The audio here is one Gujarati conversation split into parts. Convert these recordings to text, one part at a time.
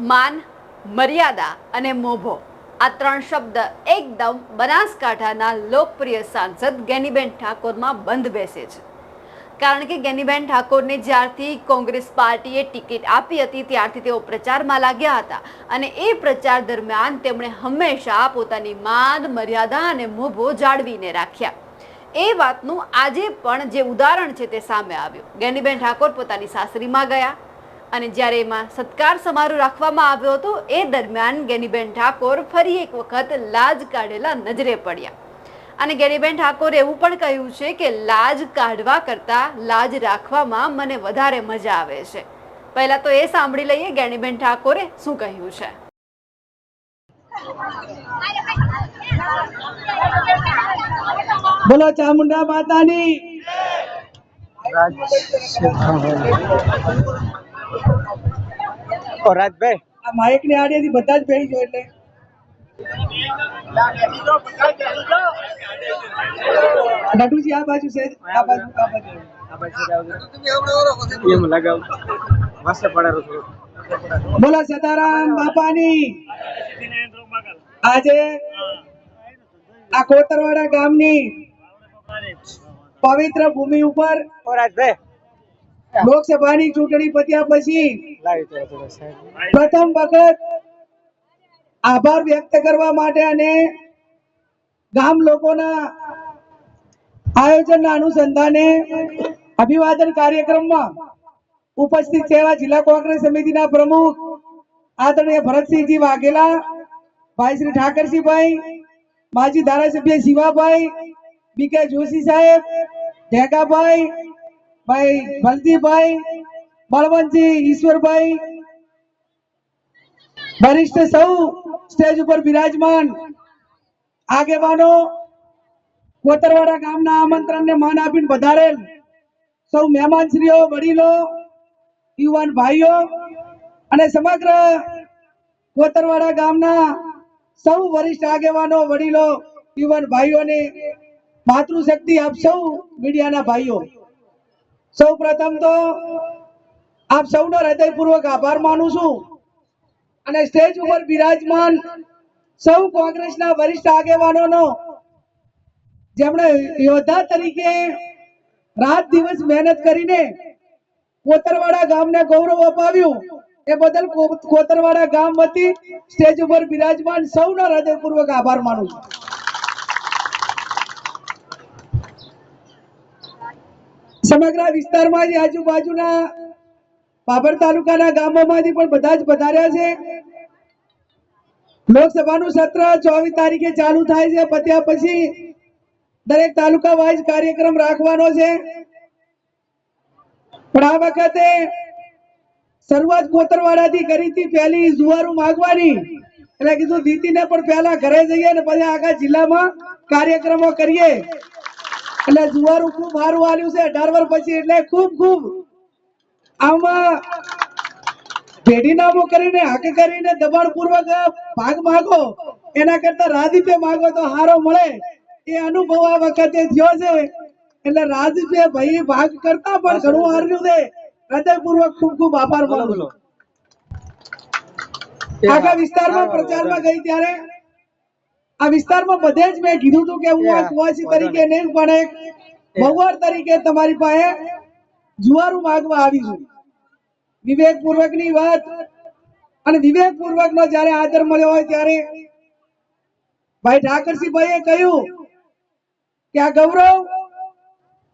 માન, મર્યાદા અને મોભો. આ ત્રણ શબ્દ એકદમ બનાસકાંઠાના લોકપ્રિય સાંસદ ગેનીબેન ઠાકોરમાં બંધ બેસે છે. કારણ કે ગેનીબેન ઠાકોરને જ્યારથી કોંગ્રેસ પાર્ટીએ ટિકિટ આપી હતી, ત્યારથી તેઓ પ્રચારમાં લાગ્યા હતા અને એ પ્રચાર દરમિયાન તેમણે હંમેશા પોતાની માન, મર્યાદા અને મોભો જાળવીને રાખ્યા. એ વાતનું આજે પણ જે ઉદાહરણ છે તે સામે આવ્યું. ગેનીબેન ઠાકોર પોતાની સાસરીમાં ગયા અને જ્યારે એમાં સત્કાર સમારોહ રાખવામાં આવ્યો હતો એ દરમિયાન ગેનીબેન ઠાકોર ફરી એક વખત લાજ કાઢેલા નજરે પડ્યા. અને ગેનીબેન ઠાકોરે એવું પણ કહ્યું છે કે લાજ કાઢવા કરતાં લાજ રાખવામાં મને વધારે મજા આવે છે. પહેલા તો એ સાંભળી લઈએ ગેનીબેન ઠાકોરે શું કહ્યું છે. બોલો ચામુંડા માતાની. ઓ રાજભાઈ આ માઇકની આડેથી બધા જ બેહી જો એટલે. નટુજી આ બાજુ છે. આ બાજુ આ બાજુ. એમ લગાવ. વાસે પડારો થોડું. સદારામ બાપાની. આજે આ કોતરવાડા ગામની પવિત્ર ભૂમિ ઉપર ઓ રાજભાઈ લોકસભાની ચૂંટણી પત્યા પછી પ્રથમ વખત આભાર વ્યક્ત કરવા માટે અને ગામ લોકોના આયોજનના અનુસંધાને અભિવાદન કાર્યક્રમમાં ઉપસ્થિત છે જિલ્લા કોંગ્રેસ સમિતિના પ્રમુખ આદરણીય ભરતસિંહજી વાઘેલા ભાઈ શ્રી ઠાકરસિંહભાઈ માજી ધારાસભ્ય શિવાભાઈ બીકે જોશી સાહેબ ઢેગાભાઈ ભાઈ ભલજીભાઈ બળવંતજી, ઈશ્વરભાઈ વરિષ્ઠ સૌ સ્ટેજ ઉપર બિરાજમાન આગેવાનો, કોતરવાડા ગામના આમંત્રણને માન આપીને વધારેલ સૌ મહેમાનશ્રીઓ, વડીલો, યુવાન ભાઈઓ અને સમગ્ર કોતરવાડા ગામના સૌ વરિષ્ઠ આગેવાનો, વડીલો, યુવાન ભાઈઓને માતૃશક્તિ આપ સૌ મીડિયાના ભાઈઓ. સૌ પ્રથમ તો આપ સૌનો હૃદયપૂર્વક આભાર માનું છું અને સ્ટેજ ઉપર બિરાજમાન સૌ કોંગ્રેસના વરિષ્ઠ આગેવાનોનો, જેમણે યોદ્ધા તરીકે રાત દિવસ મહેનત કરીને કોતરવાડા ગામને ગૌરવ અપાવ્યું, એ બદલ કોતરવાડા ગામ વતી સ્ટેજ ઉપર બિરાજમાન સૌનો હૃદયપૂર્વક આભાર માનું છું. સમગ્ર વિસ્તારમાં આજુબાજુના બાબર તાલુકાના ગામોમાંથી પણ બધા જ પધાર્યા છે. લોકસભાનું સત્ર ચોવીસ તારીખે ચાલુ થાય છે. પત્યા પછી દરેક તાલુકા વાઇઝ કાર્યક્રમ રાખવાનો છે. પણ આ વખતે શરૂઆત કોતરવાડાથી કરી હતી. પહેલી જુવારું માગવાની. એટલે કીધું દીતીને પણ પહેલા ઘરે જઈએ ને પછી આખા જિલ્લામાં કાર્યક્રમો કરીએ. એટલે જુવારું ખૂબ સારું આવ્યું છે અઢાર વર્ષ પછી એટલે ખૂબ ખૂબ. આમાં ભેડીનામો કરીને હક કરીને દબાણ પૂર્વક ભાગ માગો એના કરતા રાજીપે માગો તો હારો મળે. એ અનુભવ આ વખતે થયો છે. એટલે રાજીપે ભાઈ ભાગ કરતા પણ ઘણું હાર્યું છે. હૃદયપૂર્વક ખૂબ ખૂબ આભાર બોલો આખા વિસ્તારમાં પ્રચારમાં ગઈ ત્યારે આ વિસ્તારમાં બધે જ મેં કીધું હતું કે હું આ કુવાસી તરીકે નહીં પણ એક ભગવાન તરીકે તમારી પાસે જુવારું માગવા આવી છું. વિવેકપૂર્વકની વાત અને વિવેકપૂર્વક નો જયારે આદર મળ્યો હોય ત્યારે ભાઈ ઠાકરસિંહભાઈએ કહ્યું કે આ ગૌરવ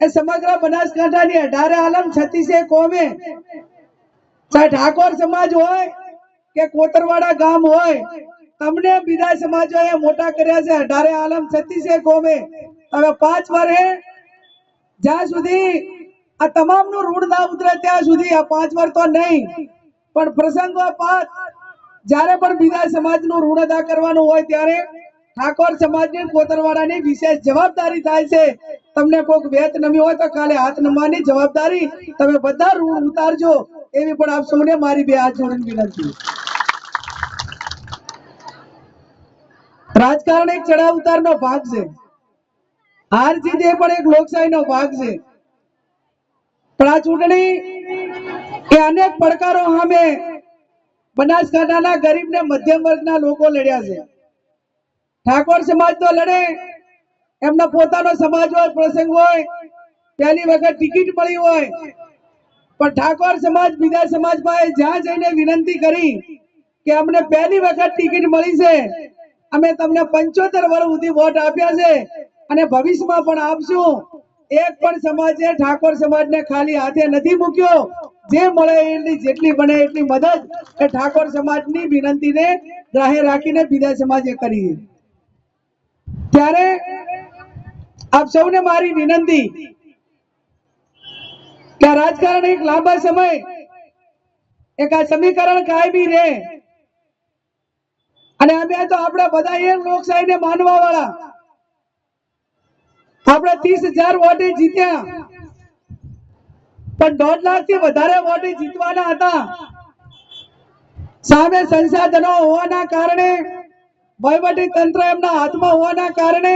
એ સમગ્ર બનાસકાંઠાની અઢારે આલમ છત્તીસે કોમે. ચાહે ઠાકોર સમાજ હોય કે કોતરવાડા ગામ હોય તમને બીજા સમાજ મોટા કર્યા છે. અઢારે આલમ છત્તીસે કોમે હવે પાંચ વર્ષે જ્યાં સુધી આ તમામનું ઋણ ના ઉતરે ત્યાં સુધી આ પાંચ વર્ષ તો નહીં. પણ પ્રસંગોપાત જ્યારે પણ બીજા સમાજનું ઋણ અદા કરવાનું હોય ત્યારે ઠાકોર સમાજની કોતરવાડાની વિશેષ જવાબદારી થાય છે. તમને કોઈક વેત નમી હોય તો કાલે હાથ નમવાની જવાબદારી તમે બધા ઋણ ઉતારજો. એવી પણ આપ સૌને મારી બે હાથ જોડીને વિનંતી. રાજકારણ એક ચડાવ ઉતારનો ભાગ છે. હાર જીત એ પણ એક લોકશાહીનો ભાગ છે. પણ આ ચૂંટણી એ અનેક પડકારો સામે બનાસકાંઠાના ગરીબ ને મધ્યમ વર્ગના લોકો લડ્યા છે. ઠાકોર સમાજ તો લડે, એમનો પોતાનો સમાજ હોય, પ્રસંગ હોય, પહેલી વખત ટિકિટ મળી હોય. પણ ઠાકોર સમાજ બીજા સમાજ જ્યાં જઈને વિનંતી કરી કે અમને પહેલી વખત ટિકિટ મળી છે અમે તમને પંચોતેર વર્ષ સુધી વોટ આપ્યા છે અને ભવિષ્યમાં પણ આપશું. એક પણ સમાજે ઠાકોર સમાજને ખાલી હાથે નથી મૂક્યો. જે મળે એટલી જેટલી બને એટલી મદદ એ ઠાકોર સમાજની વિનંતીને ગ્રાહે રાખીને બીજા સમાજે કરી ત્યારે આપ સૌને મારી વિનંતી કે રાજકારણ એક લાંબા સમય એક આ સમીકરણ કાયમી રહે. અને અમે તો આપણે બધા એ લોકશાહીને માનવા વાળા આપણે ત્રીસ હજાર વોટે જીત્યા. પણ દોઢ લાખથી વધારે વોટે જીતવાના હતા. સામે સંસાધનો હોવાના કારણે, વહીવટી તંત્ર એમના હાથમાં હોવાના કારણે,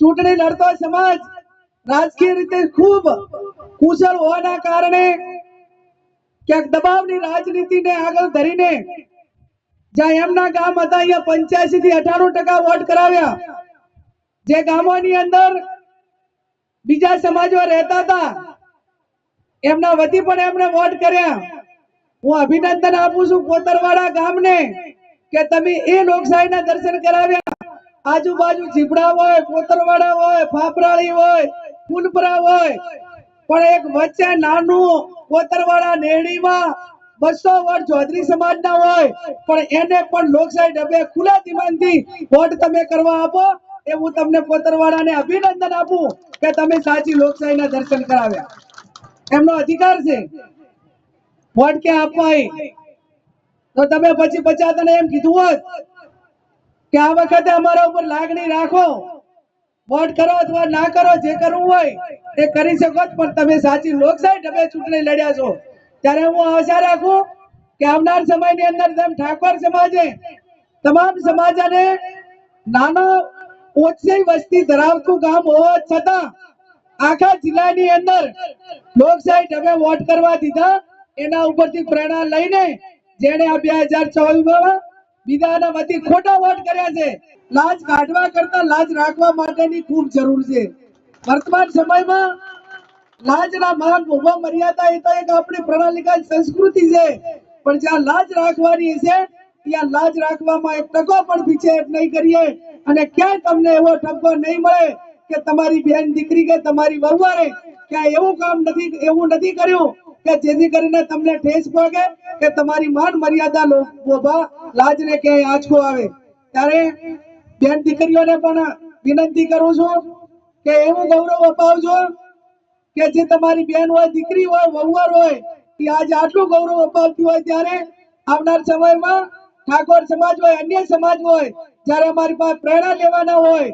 ચૂંટણી લડતો સમાજ રાજકીય રીતે ખૂબ કુશળ હોવાના કારણે, ક્યાંક દબાવની રાજનીતિને આગળ ધરીને એમના ગામ હતા, અહીંયા પંચ્યાસી થી અઠાણું ટકા વોટ કરાવ્યા. જે ગામોની અંદર બીજા સમાજો રહેતા હતા, એમના વતી પણ એમણે વોટ કર્યા. હું અભિનંદન આપું છું કોતરવાડા ગામને કે તમે એ લોકશાહીના દર્શન કરાવ્યા. આજુબાજુ ઝીપડા હોય કોતરવાડા હોય, ફાફરાળી હોય ફૂલપરા હોય, પણ એક વચ્ચે નાનું કોતરવાડા નેરડીમાં બસો વોટ ચૌધરી સમાજના હોય, પણ એને પણ લોકશાહી ડબે ખુલ્લા દિમાગથી વોટ તમે કરવા આપો, એ હું તમને કોતરવાડાને અભિનંદન આપું કે તમે સાચી લોકશાહીના દર્શન કરાવ્યા. એમનો અધિકાર છે. વોટ ક્યાં આપવા તો તમે પછી પચાસ તને એમ કીધું હોત કે આ વખતે અમારા ઉપર લાગણી રાખો. વોટ કરો અથવા ના કરો, જે કરવું હોય એ કરી શકો પણ તમે સાચી લોકશાહી ઢબે ચૂંટણી લડ્યા છો. ત્યારે હું આશા રાખું કે આવનાર સમયની અંદર ઠાકોર સમાજે તમામ સમાજને નાના, ઓછી વસ્તી ધરાવતું ગામ હોવા છતાં આખા જિલ્લાની અંદર લોકશાહી ઢબે વોટ કરવા દીધા. એના ઉપરથી પ્રેરણા લઈને જેને આ બે હજાર ચોવીસમાં બીજાના વતી ખોટા વોટ કર્યા છે. લાજ કાઢવા કરતા લાજ રાખવા માટેની ખૂબ જરૂર છે. વર્તમાન સમયમાં લાજના માન ઊભા મર્યાદા એ તો એક આપણી પ્રણાલિકા સંસ્કૃતિ છે. પણ જ્યાં લાજ રાખવાની છે, ત્યાં લાજ રાખવામાં એક ટકો પણ પીછેહટ નહીં કરીએ. અને ક્યાંય તમને એવો ઠપકો નહીં મળે કે તમારી બેન દીકરી કે તમારી વહુવારે ક્યાંય એવું કામ નથી, એવું નથી કર્યું કે જેથી કરીને તમને ઠેસ પહોંચે કે તમારી માન મર્યાદા લોભા લાજને ક્યાંય આંચકો આવે. ત્યારે બેન દીકરીઓને પણ વિનંતી કરું છું કે એવું ગૌરવ અપાવજો કે જે તમારી બહેન હોય, દીકરી હોય, વહુવર હોય, એ આજે આટલું ગૌરવ અપાવતી હોય ત્યારે આવનાર સમયમાં ઠાકોર સમાજ હોય, અન્ય સમાજ હોય, જ્યારે અમારી પાસે પ્રેરણા લેવાના હોય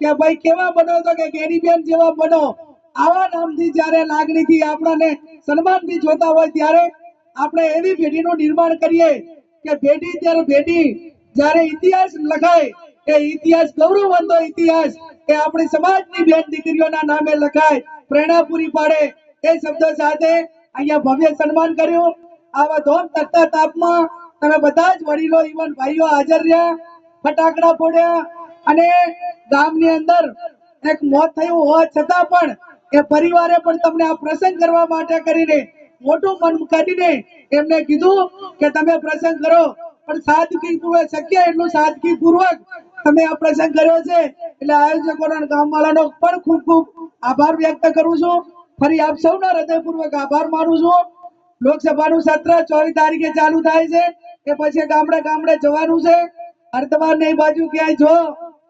કે ભાઈ કેવા બનો તો કે ગેરીબેન જેવા બનો, આવા નામથી જ્યારે લાગણીથી આપણને સન્માનથી જોતા હોય ત્યારે આપણે એવી પેઢીનું નિર્માણ કરીએ કે પેઢી ત્યારે પેઢી જ્યારે ઇતિહાસ લખાય એ ઇતિહાસ ગૌરવવંતો ઇતિહાસ કે આપણી સમાજની બેન દીકરીઓના નામે લખાય પ્રેરણા પૂરી પાડે એ શબ્દો સાથે અહીંયા ભવ્ય સન્માન કર્યું. આવા ધોમ તકતા તાપમાં તમે બધા જ વડીલો ઈવન ભાઈઓ હાજર રહ્યા, ફટાકડા ફોડ્યા અને ગામની અંદર એક મોત થયું હોવા છતાં પણ એ પરિવારે પણ તમને આ પ્રસંગ કરવા માટે કરીને, મોટું મન કરીને એમને કીધું કે તમે પ્રસંગ કરો. પણ સાદગી પૂર્વક શક્ય એટલું સાદગી પૂર્વક તમે આ પ્રસંગ કર્યો છે, એટલે આયોજકોનો ગામવાળાનો પણ ખૂબ ખૂબ આભાર વ્યક્ત કરું છું. ફરી આપ સૌનો હૃદયપૂર્વક આભાર માનું છું. લોકસભાનું સત્ર ચોવીસ તારીખે ચાલુ થાય છે, કે પછી ગામડે ગામડે જવાનું છે. અર્ધવાર નહીં બાજુ ક્યાંય જો,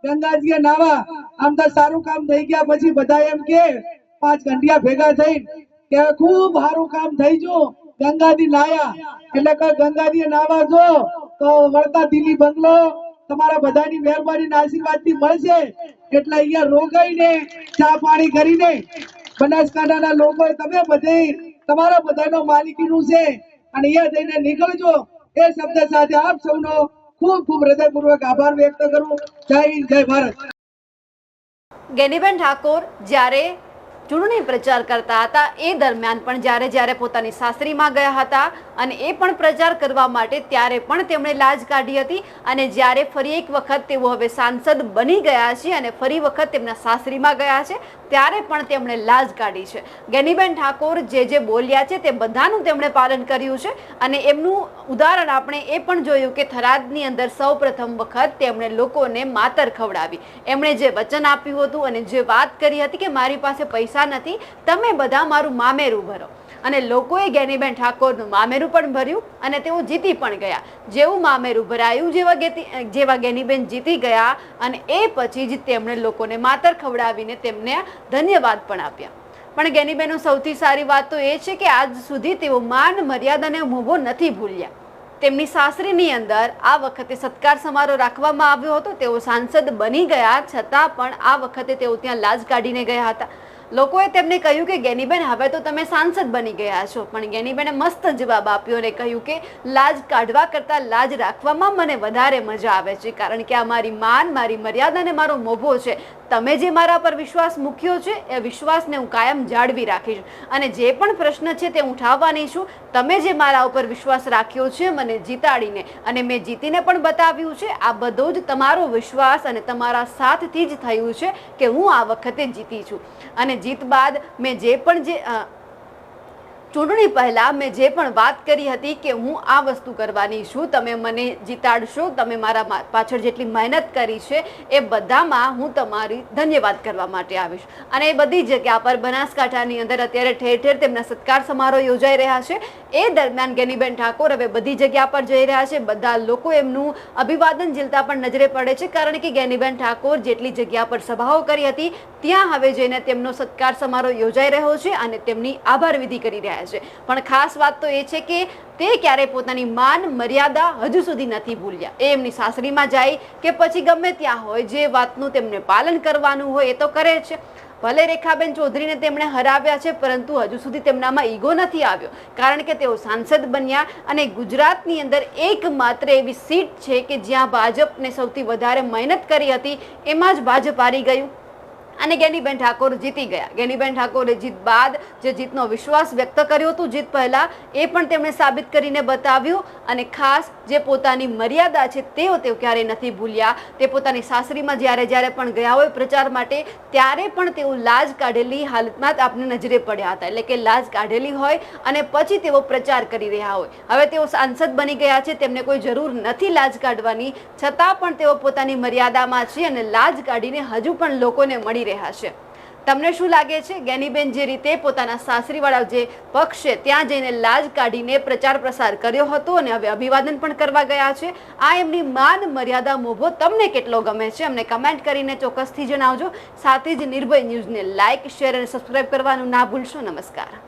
ગંગાજી નાવા, આમ તો સારું કામ થઈ ગયા પછી બધા એમ કે, પાંચ ઘંટિયા ભેગા થઈ કે ખૂબ સારું કામ થઈ ગયું, ગંગાજી નાયા. એટલે કે ગંગાજી નાવા જો, તો વળતા દિલ્હી બંગલો તમારા બધાની મહેરબાની આશીર્વાદથી મળશે. એટલે અહીંયા રોકાઈને ચા પાણી કરીને, બનાસકાંઠાના લોકો તમે બધે, તમારા બધાનો માલિકીનું છે. અને અહીંયા જઈને નીકળજો. એ શબ્દ સાથે આપ સૌનો ખૂબ ખૂબ હૃદયપૂર્વક આભાર વ્યક્ત કરું. જય હિન્દ, જય ભારત. ગેનીબેન ઠાકોર, જ્યારે ચૂંટણી પ્રચાર કરતા હતા. એ દરમિયાન પણ જ્યારે જ્યારે પોતાની સાસરીમાં ગયા હતા અને એ પણ પ્રચાર કરવા માટે ત્યારે પણ તેમણે લાજ કાઢી હતી અને જ્યારે ફરી એક વખત તેઓ હવે સાંસદ બની ગયા છે અને ફરી વખત તેમના સાસરીમાં ગયા છે, ત્યારે પણ તેમણે લાજ કાઢી છે. ગેનીબેન ઠાકોર જે જે બોલ્યા છે તે બધાનું તેમણે પાલન કર્યું છે અને એમનું ઉદાહરણ આપણે એ પણ જોયું કે થરાદની અંદર સૌ પ્રથમ વખત તેમણે લોકોને માતર ખવડાવી. એમણે જે વચન આપ્યું હતું અને જે વાત કરી હતી કે મારી પાસે પૈસા નથી, તમે બધા મારું મામેરું ભરો. અને લોકોએ ગેનીબેન ઠાકોરનું મામેરું પણ ભર્યું અને તેઓ જીતી પણ ગયા. જેવું મામેરું ભરાયું, જેવા ગેતી જેવા ગેનીબેન જીતી ગયા અને એ પછી જ તેમણે લોકોને માતર ખવડાવીને તેમને ધન્યવાદ પણ આપ્યા. પણ ગેનીબેનો સૌથી સારી વાત તો એ છે કે આજ સુધી તેઓ માન મર્યાદાને મોભો નથી ભૂલ્યા. તેમની સાસરીની અંદર આ વખતે સત્કાર સમારોહ રાખવામાં આવ્યો હતો. તેઓ સાંસદ બની ગયા, છતાં પણ આ વખતે તેઓ ત્યાં લાજ કાઢીને ગયા હતા. લોકોએ તેમને કહ્યું કે, ગેનીબેન, હવે તો તમે સાંસદ બની ગયા છો. પણ ગેનીબેને મસ્ત જવાબ આપ્યો અને કહ્યું કે, લાજ કાઢવા કરતાં લાજ રાખવામાં મને વધારે મજા આવે છે, કારણ કે આ મારી માન, મારી મર્યાદા અને મારો મોભો છે. તમે જે મારા પર વિશ્વાસ મૂક્યો છે, એ વિશ્વાસને હું કાયમ જાળવી રાખીશ. અને જે પણ પ્રશ્ન છે તે હું ઉઠાવવાની છું. તમે જે મારા ઉપર વિશ્વાસ રાખ્યો છે, મને જીતાડીને. અને મેં જીતીને પણ બતાવ્યું છે, આ બધો જ તમારો વિશ્વાસ અને તમારા સાથથી જ થયું છે કે હું આ વખતે જીતી છું. અને જીત બાદ મેં જે પણ જે ચૂંટણી પહેલા મેં જે પણ વાત કરી હતી કે હું આ વસ્તુ કરવાની છું, તમે મને જીતાડશો, તમે મારા પાછળ જેટલી મહેનત કરી છે, એ બધામાં હું તમારી ધન્યવાદ કરવા માટે આવીશ. અને એ બધી જગ્યા પર બનાસકાંઠાની અંદર અત્યારે ઠેર ઠેર તેમના સત્કાર સમારોહ યોજાઈ રહ્યા છે. એ દરમિયાન ગેનીબેન ઠાકોર હવે બધી જગ્યા પર જઈ રહ્યા છે. બધા લોકો એમનું અભિવાદન ઝીલતા પણ નજરે પડે છે, કારણ કે ગેનીબેન ઠાકોર જેટલી જગ્યા પર સભાઓ કરી હતી, ત્યાં હવે જઈને તેમનો સત્કાર સમારોહ યોજાઈ રહ્યો છે અને તેમની આભાર વિધિ કરી રહ્યા છે. પણ ખાસ વાત તો એ છે કે તે ક્યારે પોતાની માન, મર્યાદા હજુ સુધી નથી ભૂલ્યા. એ એમની સાસરીમાં જાય કે પછી ગમે ત્યાં હોય, જે વાતનું તેમને પાલન કરવાનું હોય એ તો કરે છે. ભલે રેખાબેન ચૌધરીને તેમણે હરાવ્યા છે, પરંતુ હજુ સુધી તેમનામાં ઈગો નથી આવ્યો. કારણ કે તેઓ સાંસદ બન્યા અને ગુજરાતની અંદર એકમાત્ર એવી સીટ છે કે જ્યાં ભાજપને સૌથી વધારે મહેનત કરી હતી, એમાં જ ભાજપ હારી ગયું. અને ગેનીબેન ઠાકોર જીતી ગયા. ગેનીબેન ઠાકોરે જીત બાદ જે જીતનો વિશ્વાસ વ્યક્ત કર્યો હતો, જીત પહેલાં, એ પણ તેમણે સાબિત કરીને બતાવ્યું અને ખાસ જે પોતાની મર્યાદા છે તેઓ તેઓ ક્યારેય નથી ભૂલ્યા. તે પોતાની સાસરીમાં જ્યારે જ્યારે પણ ગયા હોય પ્રચાર માટે, ત્યારે પણ તેઓ લાજ કાઢેલી હાલતમાં જ આપને નજરે પડ્યા હતા. એટલે કે લાજ કાઢેલી હોય અને પછી તેઓ પ્રચાર કરી રહ્યા હોય. હવે તેઓ સાંસદ બની ગયા છે, તેમને કોઈ જરૂર નથી લાજ કાઢવાની. છતાં પણ તેઓ પોતાની મર્યાદામાં છે અને લાજ કાઢીને હજુ પણ લોકોને મળી રહ્યા છે. તમને શું લાગે છે? ગેનીબેન જે રીતે પોતાના સાસરીવાળા જે પક્ષ છે, ત્યાં જઈને લાજ કાઢીને પ્રચાર પ્રસાર કર્યો હતો અને હવે અભિવાદન પણ કરવા ગયા છે. આ એમની માન મર્યાદા મોભો તમને કેટલો ગમે છે? અમને કમેન્ટ કરીને ચોક્કસથી જણાવજો. સાથે જ નિર્ભય ન્યૂઝને લાઇક શેર અને સબસ્ક્રાઇબ કરવાનું ના ભૂલશો. નમસ્કાર.